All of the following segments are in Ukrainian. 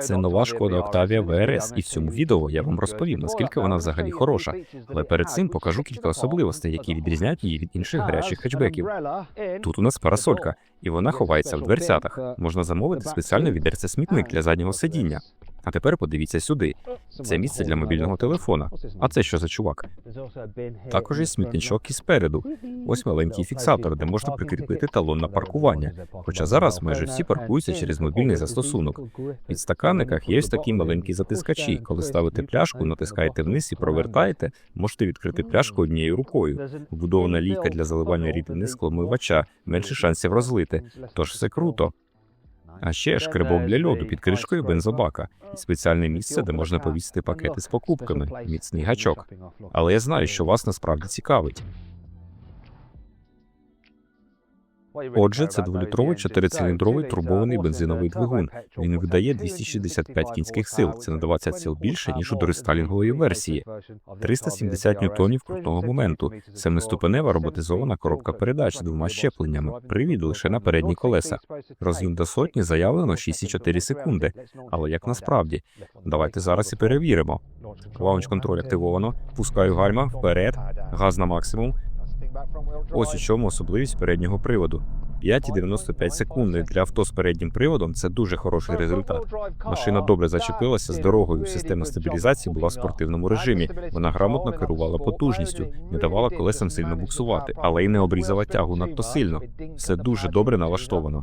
Це нова шкода Octavia VRS, і в цьому відео я вам розповім, наскільки вона взагалі хороша. Але перед цим покажу кілька особливостей, які відрізняють її від інших гарячих хетчбеків. Тут у нас парасолька, і вона ховається в дверцятах. Можна замовити спеціальне відерце смітник для заднього сидіння. А тепер подивіться сюди. Це місце для мобільного телефона. А це що за чувак? Також є смітничок і спереду. Ось маленький фіксатор, де можна прикріпити талон на паркування. Хоча зараз майже всі паркуються через мобільний застосунок. В підстаканниках є ось такі маленькі затискачі. Коли ставите пляшку, натискаєте вниз і провертаєте, можете відкрити пляшку однією рукою. Вбудована лійка для заливання рідини скломивача, менше шансів розлити. Тож все круто. А ще шкребок для льоду під кришкою бензобака і спеціальне місце, де можна повісити пакети з покупками, міцний гачок. Але я знаю, що вас насправді цікавить. Отже, це дволітровий чотирициліндровий турбований бензиновий двигун. Він видає 265 кінських сил. Це на 20 сил більше ніж у дорестайлінгової версії. 370 ньютонів крутного моменту. Семиступенева роботизована коробка передач з двома щепленнями. Привід лише на передні колеса. Розгін до сотні заявлено 6,4 секунди. Але як насправді? Давайте зараз і перевіримо. Лаунч контроль активовано. Пускаю гальма вперед, газ на максимум. Ось у чому особливість переднього приводу. 5,95 секунди для авто з переднім приводом це дуже хороший результат. Машина добре зачепилася з дорогою. Система стабілізації була в спортивному режимі. Вона грамотно керувала потужністю, не давала колесам сильно буксувати, але й не обрізала тягу надто сильно. Все дуже добре налаштовано.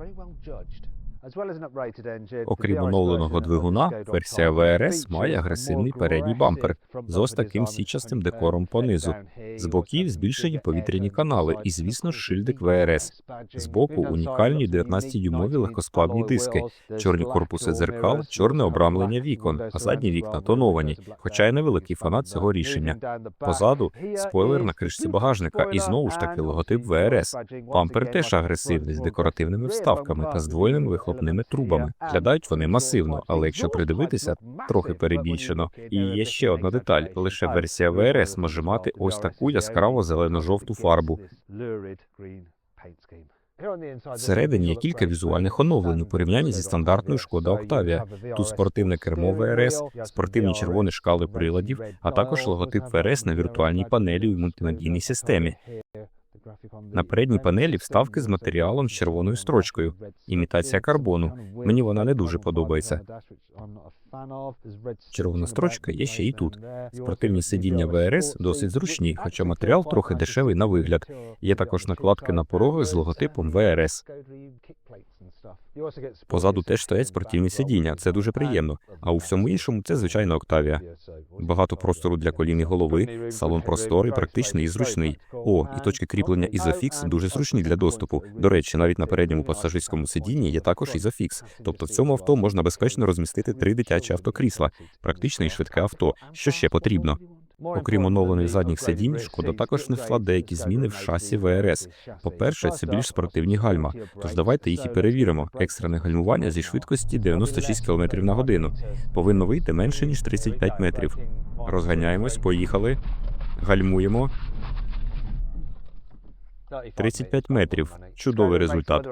Окрім оновленого двигуна, версія ВРС має агресивний передній бампер з ось таким січастим декором понизу. З боків збільшені повітряні канали і, звісно, шильдик ВРС. Збоку унікальні 19-дюймові легкосплавні диски, чорні корпуси дзеркал, чорне обрамлення вікон, а задні вікна тоновані, хоча я невеликий фанат цього рішення. Позаду спойлер на кришці багажника, і знову ж таки логотип ВРС. Бампер теж агресивний з декоративними вставками та здвоєними вихлопними трубами. Глядають вони масивно, але якщо придивитися, трохи перебільшено. І є ще одна деталь: лише версія ВРС може мати ось таку яскраво зелено-жовту фарбу. Всередині є кілька візуальних оновлень у порівнянні зі стандартною шкода Октавія. Тут спортивне кермо ВРС, спортивні червоні шкали приладів, а також логотип ВРС на віртуальній панелі у мультимедійній системі. На передній панелі вставки з матеріалом з червоною строчкою. Імітація карбону. Мені вона не дуже подобається. Червона строчка є ще і тут. Спортивні сидіння ВРС досить зручні, хоча матеріал трохи дешевий на вигляд. Є також накладки на порогах з логотипом ВРС. Позаду теж стоять спортивні сидіння. Це дуже приємно. А у всьому іншому це звичайно Октавія. Багато простору для колін і голови, салон просторий, практичний і зручний. О, і точки кріплення Ізофікс дуже зручні для доступу. До речі, навіть на передньому пасажирському сидінні є також Ізофікс. Тобто в цьому авто можна безпечно розмістити три дитячі автокрісла, практичне і швидке авто. Що ще потрібно? Окрім оновлених задніх сидінь, шкода також внесла деякі зміни в шасі ВРС. По-перше, це більш спортивні гальма. Тож давайте їх і перевіримо. Екстрене гальмування зі швидкості 96 км на годину. Повинно вийти менше ніж 35 метрів. Розганяємось, поїхали, гальмуємо. 35 метрів. Чудовий результат.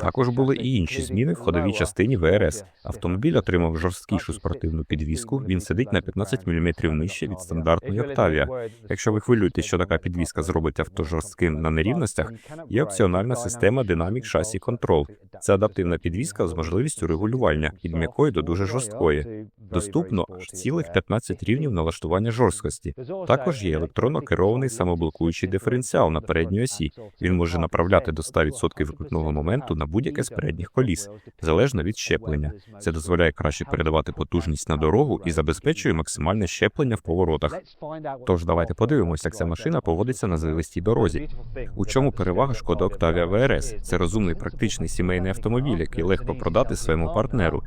Також були і інші зміни в ходовій частині ВРС. Автомобіль отримав жорсткішу спортивну підвіску. Він сидить на 15 мм нижче від стандартної Октавія. Якщо ви хвилюєтесь, що така підвіска зробить авто жорстким на нерівностях, є опціональна система Dynamic Chassis Control. Це адаптивна підвіска з можливістю регулювання від м'якої до дуже жорсткої. Доступно аж цілих 15 рівнів налаштування жорсткості. Також є електронно керований самоблокуючий диференціал на передній осі. Він може направляти до 100% викрутного моменту на будь-яке з передніх коліс, залежно від щеплення. Це дозволяє краще передавати потужність на дорогу і забезпечує максимальне щеплення в поворотах. Тож давайте подивимося, як ця машина поводиться на звивистій дорозі. У чому перевага шкода Octavia ВРС? Це розумний практичний сімейний автомобіль, який легко продати своєму партнеру.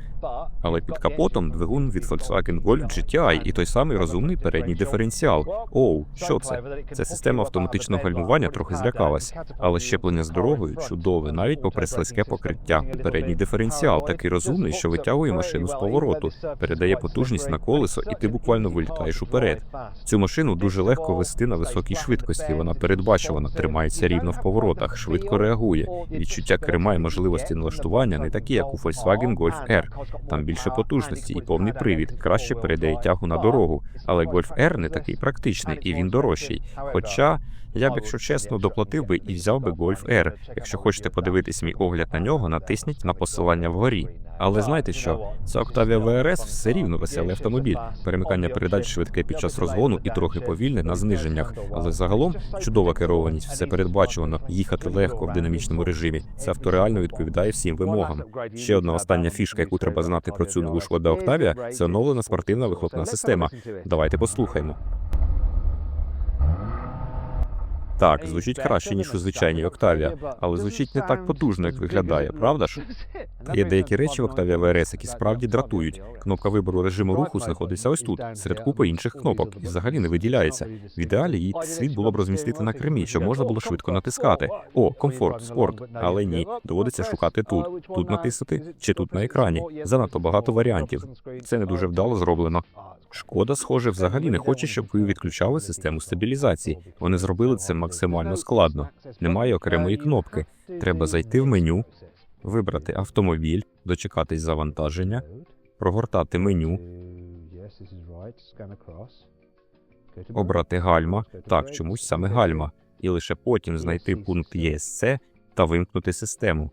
Але під капотом двигун від Volkswagen Golf GTI і той самий розумний передній диференціал. Оу, що це? Це система автоматичного гальмування трохи злякала спотикалась. Але щеплення з дорогою чудове, навіть попри слизьке покриття. Передній диференціал такий розумний, що витягує машину з повороту, передає потужність на колесо, і ти буквально вилітаєш уперед. Цю машину дуже легко вести на високій швидкості. Вона передбачувана, тримається рівно в поворотах, швидко реагує. Відчуття керма і можливості налаштування не такі, як у Volkswagen Golf R. Там більше потужності і повний привід, краще передає тягу на дорогу. Але Golf R не такий практичний і він дорожчий. Хоча я б, якщо чесно, доплатив би і взяв би Golf R. Якщо хочете подивитись мій огляд на нього, натисніть на посилання вгорі. Але знаєте що? Це Octavia VRS все рівно веселий автомобіль. Перемикання передач швидке під час розгону і трохи повільне на зниженнях. Але загалом чудова керованість, все передбачувано, їхати легко в динамічному режимі. Це авто реально відповідає всім вимогам. Ще одна остання фішка, яку треба знати про цю нову Шкода Octavia, це оновлена спортивна вихлопна система. Давайте послухаємо. Так, звучить краще, ніж у звичайній Octavia, але звучить не так потужно, як виглядає, правда ж? Та є деякі речі в Octavia VRS, які справді дратують. Кнопка вибору режиму руху знаходиться ось тут, серед купи інших кнопок, і взагалі не виділяється. В ідеалі її слід було б розмістити на кермі, щоб можна було швидко натискати. О, комфорт, спорт. Але ні, доводиться шукати тут. Тут натиснути чи тут на екрані. Занадто багато варіантів. Це не дуже вдало зроблено. Шкода, схоже, взагалі не хоче, щоб ви відключали систему стабілізації. Вони зробили це максимально складно. Немає окремої кнопки. Треба зайти в меню, вибрати автомобіль, дочекатись завантаження, прогортати меню, обрати гальма. Так, чомусь саме гальма, і лише потім знайти пункт ЄСЦ та вимкнути систему.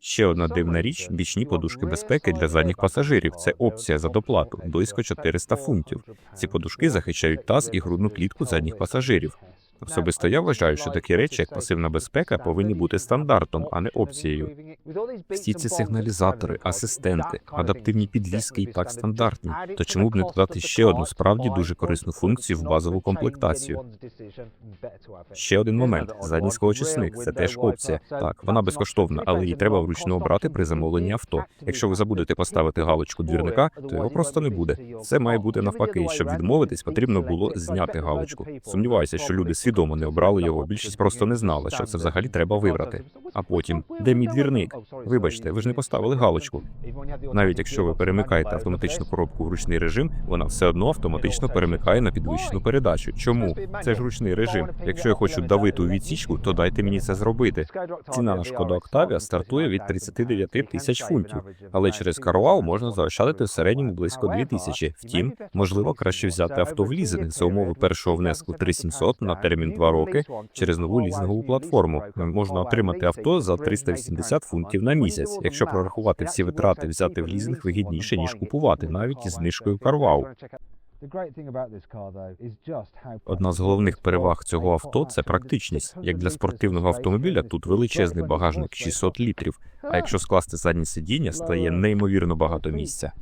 Ще одна дивна річ бічні подушки безпеки для задніх пасажирів. Це опція за доплату близько 400 фунтів. Ці подушки захищають таз і грудну клітку задніх пасажирів. Особисто я вважаю, що такі речі, як пасивна безпека, повинні бути стандартом, а не опцією. Всі ці сигналізатори, асистенти, адаптивні підвіски і так стандартні. То чому б не додати ще одну справді дуже корисну функцію в базову комплектацію? Ще один момент: задній склоочисник – це теж опція. Так, вона безкоштовна, але її треба вручну обрати при замовленні авто. Якщо ви забудете поставити галочку двірника, то його просто не буде. Це має бути навпаки. Щоб відмовитись, потрібно було зняти галочку. Сумніваюся, що люди свідомо не обрали його. Більшість просто не знала, що це взагалі треба вибрати. А потім, де мій двірник? Вибачте, ви ж не поставили галочку. Навіть якщо ви перемикаєте автоматичну коробку в ручний режим, вона все одно автоматично перемикає на підвищену передачу. Чому? Це ж ручний режим. Якщо я хочу давити у відсічку, то дайте мені це зробити. Ціна на шкода Octavia стартує від 39 тисяч фунтів, але через Carwow можна заощадити в середньому близько 2 тисячі. Втім, можливо, краще взяти авто в лізинг за умови першого внеску 3700 на термін 2 роки через нову лізингову платформу. Можна отримати авто за 380 фунтів на місяць. Якщо прорахувати всі витрати, взяти в лізинг вигідніше ніж купувати, навіть із знижкою Carwow. Одна з головних переваг цього авто це практичність. Як для спортивного автомобіля, тут величезний багажник 600 літрів. А якщо скласти заднє сидіння, стає неймовірно багато місця.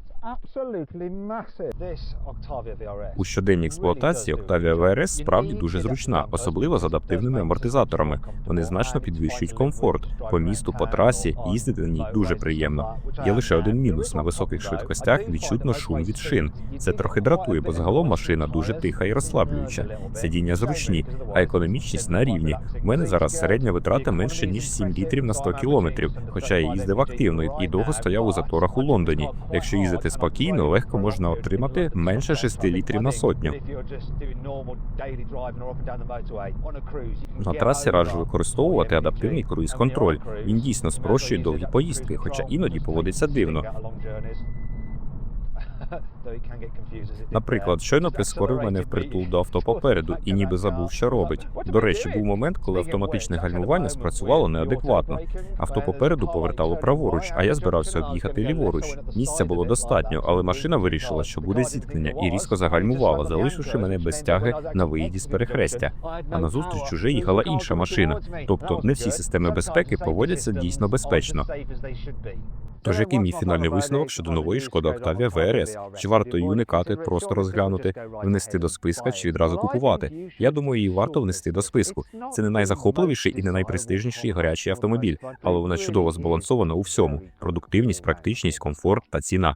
У щоденній експлуатації Octavia VRS справді дуже зручна, особливо з адаптивними амортизаторами. Вони значно підвищують комфорт по місту, по трасі. Їздити на ній дуже приємно. Є лише один мінус на високих швидкостях. Відчутно шум від шин. Це трохи дратує, бо загалом машина дуже тиха і розслаблююча. Сидіння зручні, а економічність на рівні. У мене зараз середня витрата менше ніж 7 літрів на 100 кілометрів. Хоча я їздив активно і довго стояв у заторах у Лондоні. Якщо їздити спокійно, легко можна отримати менше 6 літрів на сотню. На трасі раджу використовувати адаптивний круїз-контроль. Він дійсно спрощує довгі поїздки, хоча іноді поводиться дивно. Наприклад, щойно прискорив мене впритул до авто попереду і ніби забув, що робить. До речі, був момент, коли автоматичне гальмування спрацювало неадекватно. Авто попереду повертало праворуч, а я збирався об'їхати ліворуч. Місця було достатньо, але машина вирішила, що буде зіткнення, і різко загальмувала, залишивши мене без тяги на виїзді з перехрестя. А назустріч уже їхала інша машина. Тобто, не всі системи безпеки поводяться дійсно безпечно. Тож який мій фінальний висновок щодо нової шкоди Октавія ВРС? Чи варто її уникати, просто розглянути, внести до списка чи відразу купувати? Я думаю, її варто внести до списку. Це не найзахопливіший і не найпрестижніший гарячий автомобіль, але вона чудово збалансована у всьому: продуктивність, практичність, комфорт та ціна.